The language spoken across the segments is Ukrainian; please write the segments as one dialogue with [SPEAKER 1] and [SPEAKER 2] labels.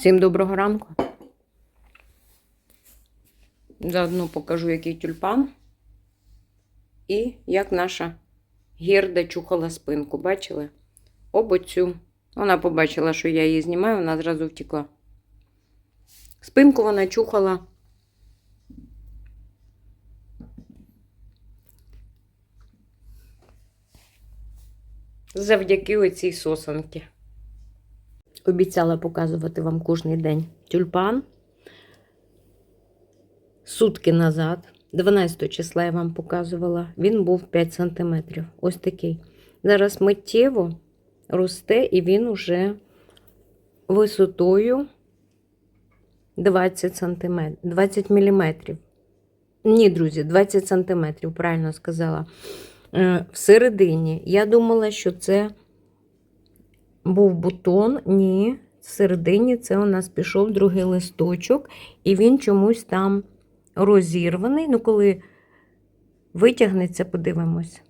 [SPEAKER 1] Всім доброго ранку. Заодно покажу, який тюльпан. І як наша гірда чухала спинку. Бачили? Обоцю. Вона побачила, що я її знімаю, вона зразу втекла. Спинку вона чухала. Завдяки оцій сосанки. Обіцяла показувати вам кожен день тюльпан. Сутки назад, 12 числа я вам показувала, він був 5 см. Ось такий. Зараз миттєво росте і він уже висотою 20 см, 20 мм. Ні, друзі, 20 см, правильно сказала. Е, Всередині я думала, що це був бутон. Ні, всередині це у нас пішов другий листочок, і він чомусь там розірваний. Ну, коли витягнеться, подивимось.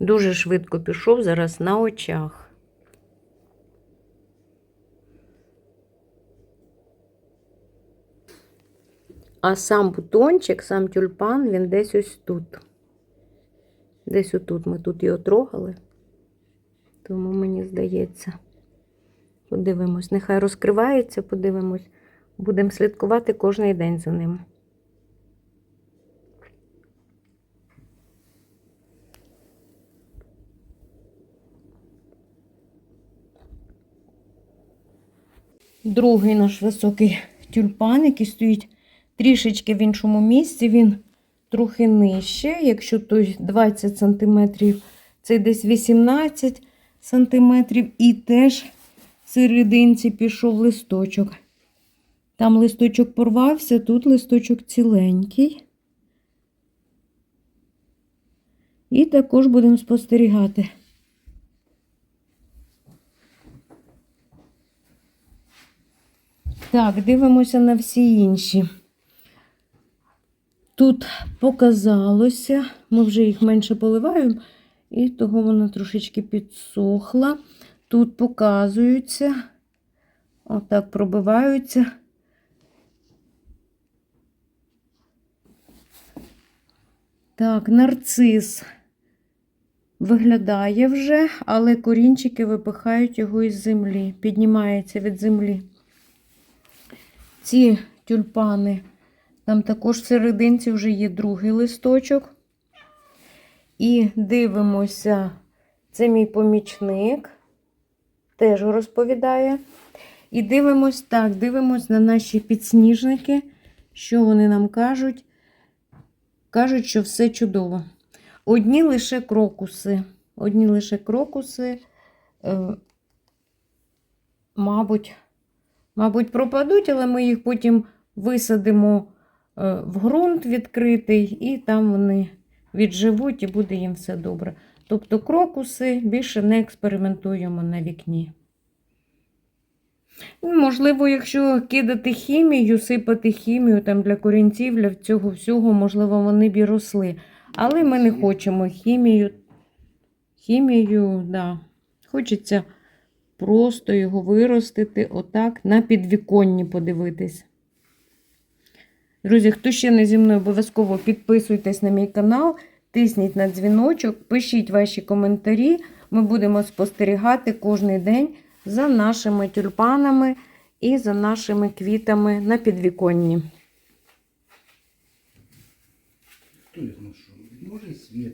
[SPEAKER 1] Дуже швидко пішов зараз на очах. А сам бутончик, сам тюльпан, він десь ось тут. Десь отут ми тут його трогали. Тому мені здається. Подивимось. Нехай розкривається, подивимось. Будемо слідкувати кожен день за ним. Другий наш високий тюльпан, який стоїть трішечки в іншому місці, він трохи нижче. Якщо той 20 см, це десь 18 сантиметрів, і теж в серединці пішов листочок. Там листочок порвався, тут листочок ціленький. І також будемо спостерігати. Так, дивимося на всі інші. Тут показалося, ми вже їх менше поливаємо, і того вона трошечки підсохла. Тут показуються, отак пробиваються. Так, нарцис виглядає вже, але корінчики випихають його із землі, піднімається від землі. Ці тюльпани, там також в серединці вже є другий листочок. І дивимося, це мій помічник, теж розповідає. І дивимось так, дивимось на наші підсніжники, що вони нам кажуть. Кажуть, що все чудово. Одні лише крокуси. Одні лише крокуси, е, мабуть, мабуть, пропадуть, але ми їх потім висадимо е, в ґрунт відкритий, і там вони відживуть і буде їм все добре. Тобто крокуси більше не експериментуємо на вікні. Ну, Можливо, якщо кидати хімію, сипати хімію там для корінців, для цього всього, можливо, вони б і росли. Але ми не хочемо хімію. Хімію, да. Хочеться просто його виростити, отак, на підвіконні подивитись. Друзі, хто ще не зі мною, обов'язково підписуйтесь на мій канал, тисніть на дзвіночок, пишіть ваші коментарі. Ми будемо спостерігати кожний день за нашими тюльпанами і за нашими квітами на підвіконні.
[SPEAKER 2] Може світ.